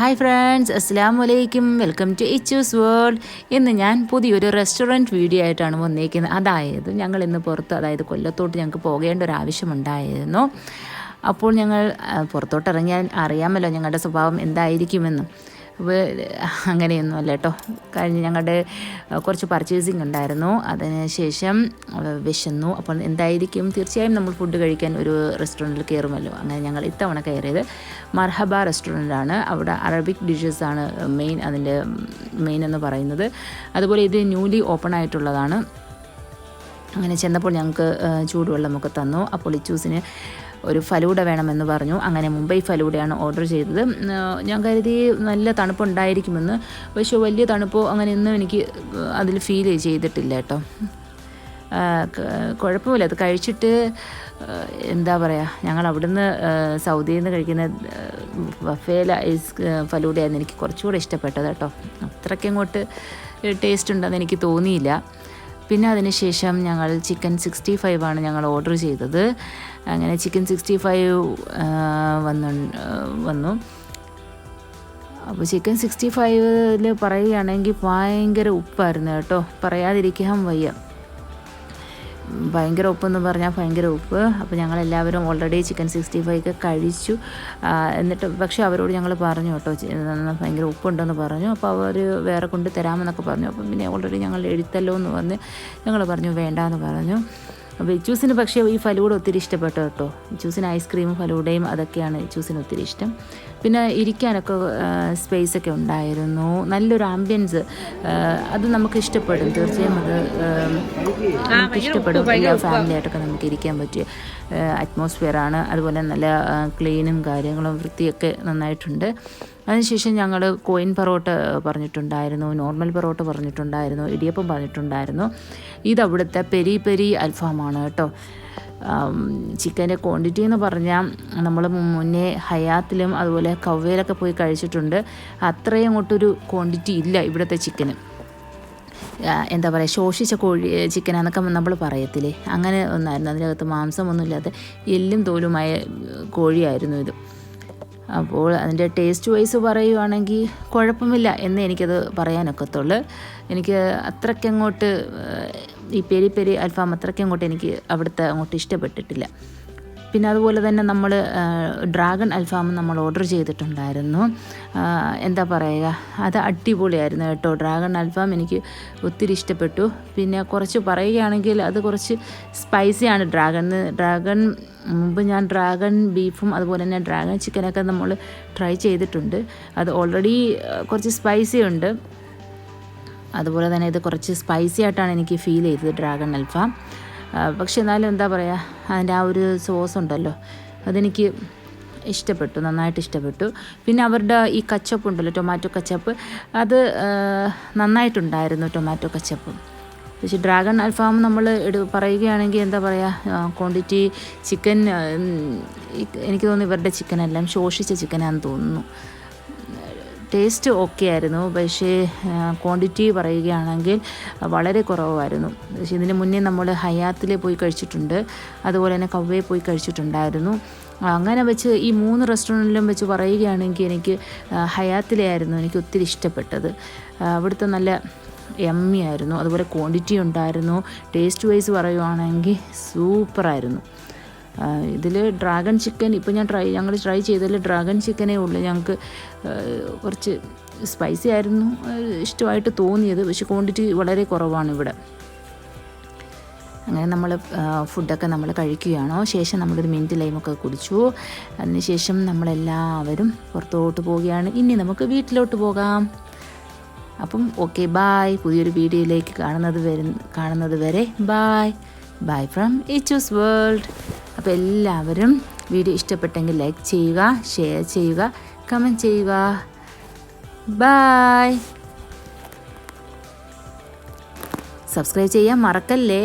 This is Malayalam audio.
ഹായ് ഫ്രണ്ട്സ് അസ്സാം വലൈക്കും വെൽക്കം ടു ഇച്ചൂസ് വേൾഡ് ഇന്ന് ഞാൻ പുതിയൊരു റെസ്റ്റോറന്റ് വീഡിയോ ആയിട്ടാണ് വന്നിരിക്കുന്നത് അതായത് ഞങ്ങൾ ഇന്ന് പുറത്ത് അതായത് കൊല്ലത്തോട്ട് ഞങ്ങൾക്ക് പോകേണ്ട ഒരു ആവശ്യമുണ്ടായിരുന്നു അപ്പോൾ ഞങ്ങൾ പുറത്തോട്ട് ഇറങ്ങിയാൽ അറിയാമല്ലോ ഞങ്ങളുടെ സ്വഭാവം എന്തായിരിക്കുമെന്നും. വേ- അങ്ങനെയൊന്നും അല്ല കേട്ടോ. കഴിഞ്ഞ് ഞങ്ങളുടെ കുറച്ച് പർച്ചേസിങ് ഉണ്ടായിരുന്നു. അതിന് ശേഷം വിശന്നു. അപ്പോൾ എന്തായിരിക്കും? തീർച്ചയായും നമ്മൾ ഫുഡ് കഴിക്കാൻ ഒരു റെസ്റ്റോറന്റിൽ കയറുമല്ലോ. അങ്ങനെ ഞങ്ങൾ ഇത്തവണ കയറിയത് മർഹബ റെസ്റ്റോറന്റാണ് അവിടെ അറബിക് ഡിഷസാണ് മെയിൻ അതിന്റെ മെയിൻ എന്ന് പറയുന്നത്. അതുപോലെ ഇത് ന്യൂലി ഓപ്പൺ ആയിട്ടുള്ളതാണ്. അങ്ങനെ ചെന്നപ്പോൾ ഞങ്ങൾക്ക് ചൂടുവെള്ളമൊക്കെ തന്നു. അപ്പോൾ ഇച്ചൂസിന് ഒരു ഫലൂഡ വേണമെന്ന് പറഞ്ഞു. അങ്ങനെ മുംബൈ ഫലൂഡയാണ് ഓർഡർ ചെയ്തത്. ഞാൻ കരുതി നല്ല തണുപ്പുണ്ടായിരിക്കുമെന്ന്. പക്ഷേ വലിയ തണുപ്പോ അങ്ങനെ ഒന്നും എനിക്ക് അതിൽ ഫീൽ ചെയ്തിട്ടില്ല കേട്ടോ. കുഴപ്പമില്ല. അത് കഴിച്ചിട്ട് എന്താ പറയുക ഞങ്ങൾ അവിടുന്ന് സൗദിയിൽ നിന്ന് കഴിക്കുന്ന വഫേല ഐസ് ഫലൂഡയായിരുന്നു എനിക്ക് കുറച്ചുകൂടെ ഇഷ്ടപ്പെട്ടത് കേട്ടോ. അത്രയ്ക്ക് അങ്ങോട്ട് ടേസ്റ്റ് ഉണ്ടെന്ന് എനിക്ക് തോന്നിയില്ല. പിന്നെ അതിനുശേഷം ഞങ്ങൾ ചിക്കൻ സിക്സ്റ്റി ഫൈവ് ആണ് ഞങ്ങൾ ഓർഡർ ചെയ്തത്. അങ്ങനെ ചിക്കൻ സിക്സ്റ്റി ഫൈവ് വന്നു വന്നു. അപ്പോൾ ചിക്കൻ സിക്സ്റ്റി ഫൈവിൽ പറയുകയാണെങ്കിൽ ഭയങ്കര ഉപ്പായിരുന്നു കേട്ടോ. പറയാതിരിക്കാൻ വയ്യ. ഭയങ്കര ഉപ്പെന്ന് പറഞ്ഞാൽ ഭയങ്കര ഉപ്പ്. അപ്പോൾ ഞങ്ങളെല്ലാവരും ഓൾറെഡി ചിക്കൻ സിക്സ്റ്റി ഫൈവ് ഒക്കെ കഴിച്ചു എന്നിട്ട് പക്ഷേ അവരോട് ഞങ്ങൾ പറഞ്ഞു കേട്ടോ ഭയങ്കര ഉപ്പുണ്ടെന്ന് പറഞ്ഞു. അപ്പോൾ അവർ വേറെ കൊണ്ട് തരാമെന്നൊക്കെ പറഞ്ഞു. അപ്പം പിന്നെ ഓൾറെഡി ഞങ്ങൾ എഴുത്തല്ലോ എന്ന് പറഞ്ഞ് ഞങ്ങൾ പറഞ്ഞു വേണ്ട എന്ന് പറഞ്ഞു അപ്പോൾ ഇച്ചൂസിന് പക്ഷേ ഈ ഫലൂട ഒത്തിരി ഇഷ്ടപ്പെട്ടു കേട്ടോ. ഇച്ചൂസിന് ഐസ്ക്രീമും ഫലൂടയും അതൊക്കെയാണ് ഇച്ചൂസിന് ഒത്തിരി ഇഷ്ടം. പിന്നെ ഇരിക്കാനൊക്കെ സ്പേസ് ഒക്കെ ഉണ്ടായിരുന്നു. നല്ലൊരു ആംബിയൻസ് അത് നമുക്ക് ഇഷ്ടപ്പെടും തീർച്ചയായും. അത് നമുക്ക് ഇഷ്ടപ്പെടും. എല്ലാ ഫാമിലിയായിട്ടൊക്കെ നമുക്ക് ഇരിക്കാൻ പറ്റിയ അറ്റ്മോസ്ഫിയർ ആണ്. അതുപോലെ നല്ല ക്ലീനും കാര്യങ്ങളും വൃത്തിയൊക്കെ നന്നായിട്ടുണ്ട്. അതിനുശേഷം ഞങ്ങൾ കോയിൻ പൊറോട്ട പറഞ്ഞിട്ടുണ്ടായിരുന്നു. നോർമൽ പൊറോട്ട പറഞ്ഞിട്ടുണ്ടായിരുന്നു. ഇടിയപ്പം പറഞ്ഞിട്ടുണ്ടായിരുന്നു. ഇത് അവിടുത്തെ പെരി പെരി അൽഫാമാണ് കേട്ടോ. ചിക്കന്റെ ക്വാണ്ടിറ്റി എന്ന് പറഞ്ഞാൽ നമ്മൾ മുന്നേ ഹയാത്തിലും അതുപോലെ കവ്വയിലൊക്കെ പോയി കഴിച്ചിട്ടുണ്ട്. അത്രയും അങ്ങോട്ടൊരു ക്വാണ്ടിറ്റി ഇല്ല ഇവിടുത്തെ ചിക്കന്. എന്താ പറയുക ശോഷിച്ച കോഴി ചിക്കനാന്നൊക്കെ നമ്മൾ പറയത്തില്ലേ? അങ്ങനെ ഒന്നായിരുന്നു. അതിനകത്ത് മാംസമൊന്നുമില്ലാതെ എല്ലും തോലുമായ കോഴിയായിരുന്നു ഇത്. അപ്പോൾ അതിന്റെ ടേസ്റ്റ് വൈസ് പറയുവാണെങ്കിൽ കുഴപ്പമില്ല എന്ന് എനിക്കത് പറയാനൊക്കത്തുള്ളൂ. എനിക്ക് അത്രയ്ക്കങ്ങോട്ട് ഈ പെരി പെരി അൽഫാം അത്രയ്ക്കങ്ങോട്ട് എനിക്ക് അവിടുത്തെ അങ്ങോട്ട് ഇഷ്ടപ്പെട്ടിട്ടില്ല. പിന്നെ അതുപോലെ തന്നെ നമ്മൾ ഡ്രാഗൺ അൽഫാം നമ്മൾ ഓർഡർ ചെയ്തിട്ടുണ്ടായിരുന്നു. എന്താ പറയുക അത് അടിപൊളിയായിരുന്നു കേട്ടോ. ഡ്രാഗൺ അൽഫാം എനിക്ക് ഒത്തിരി ഇഷ്ടപ്പെട്ടു. പിന്നെ കുറച്ച് പറയുകയാണെങ്കിൽ അത് കുറച്ച് സ്പൈസിയാണ് ഡ്രാഗൺ. ഡ്രാഗൺ മുമ്പ് ഞാൻ ഡ്രാഗൺ ബീഫും അതുപോലെ തന്നെ ഡ്രാഗൺ ചിക്കനൊക്കെ നമ്മൾ ട്രൈ ചെയ്തിട്ടുണ്ട്. അത് ഓൾറെഡി കുറച്ച് സ്പൈസി ഉണ്ട്. അതുപോലെ തന്നെ ഇത് കുറച്ച് സ്പൈസി ആയിട്ടാണ് എനിക്ക് ഫീൽ ചെയ്തത് ഡ്രാഗൺ അൽഫാം പക്ഷെ എന്നാലും എന്താ പറയുക അതിന്റെ ആ ഒരു സോസ് ഉണ്ടല്ലോ അതെനിക്ക് ഇഷ്ടപ്പെട്ടു നന്നായിട്ട് ഇഷ്ടപ്പെട്ടു. പിന്നെ അവരുടെ ഈ കച്ചപ്പ് ഉണ്ടല്ലോ ടൊമാറ്റോ കച്ചപ്പ് അത് നന്നായിട്ടുണ്ടായിരുന്നു ടൊമാറ്റോ കച്ചപ്പ് പക്ഷേ ഡ്രാഗൺ അൽഫാം നമ്മൾ എടു പറയുകയാണെങ്കിൽ എന്താ പറയുക ക്വാണ്ടിറ്റി ചിക്കൻ എനിക്ക് തോന്നുന്നു ഇവരുടെ ചിക്കൻ എല്ലാം ശോഷിച്ച ചിക്കനാന്ന് തോന്നുന്നു. ടേസ്റ്റ് ഓക്കെ ആയിരുന്നു. പക്ഷേ ക്വാണ്ടിറ്റി പറയുകയാണെങ്കിൽ വളരെ കുറവായിരുന്നു. പക്ഷേ ഇതിന് മുന്നേ നമ്മൾ ഹയാത്തിൽ പോയി കഴിച്ചിട്ടുണ്ട്. അതുപോലെ തന്നെ കവ്വയിൽ പോയി കഴിച്ചിട്ടുണ്ടായിരുന്നു. അങ്ങനെ വെച്ച് ഈ മൂന്ന് റെസ്റ്റോറന്റിലും വെച്ച് പറയുകയാണെങ്കിൽ എനിക്ക് ഹയാത്തിലെ ആയിരുന്നു എനിക്ക് ഒത്തിരി ഇഷ്ടപ്പെട്ടത്. അവിടുത്തെ നല്ല എമ്മി ആയിരുന്നു. അതുപോലെ ക്വാണ്ടിറ്റി ഉണ്ടായിരുന്നു. ടേസ്റ്റ് വൈസ് പറയുവാണെങ്കിൽ സൂപ്പറായിരുന്നു. ഇതിൽ ഡ്രാഗൺ ചിക്കൻ ഇപ്പോൾ ഞാൻ ട്രൈ ഞങ്ങൾ ട്രൈ ചെയ്തതിൽ ഡ്രാഗൺ ചിക്കനേ ഉള്ളൂ. ഞങ്ങൾക്ക് കുറച്ച് സ്പൈസി ആയിരുന്നു ഇഷ്ടമായിട്ട് തോന്നിയത്. പക്ഷെ ക്വാണ്ടിറ്റി വളരെ കുറവാണ് ഇവിടെ. അങ്ങനെ നമ്മൾ ഫുഡൊക്കെ നമ്മൾ കഴിക്കുകയാണോ? ശേഷം നമ്മളൊരു മിന്റ് ലൈമൊക്കെ കുടിച്ചു. അതിനുശേഷം നമ്മളെല്ലാവരും പുറത്തോട്ട് പോവുകയാണ്. ഇനി നമുക്ക് വീട്ടിലോട്ട് പോകാം. അപ്പം ഓക്കെ ബായ് പുതിയൊരു വീഡിയോയിലേക്ക് കാണുന്നത് വരുന്ന കാണുന്നത് വരെ bye bye from Ichu's world അപ്പോൾ എല്ലാവരും വീഡിയോ ഇഷ്ടപ്പെട്ടെങ്കിൽ ലൈക്ക് ചെയ്യുക ഷെയർ ചെയ്യുക കമന്റ് ചെയ്യുക. ബായ് സബ്സ്ക്രൈബ് ചെയ്യാൻ മറക്കല്ലേ?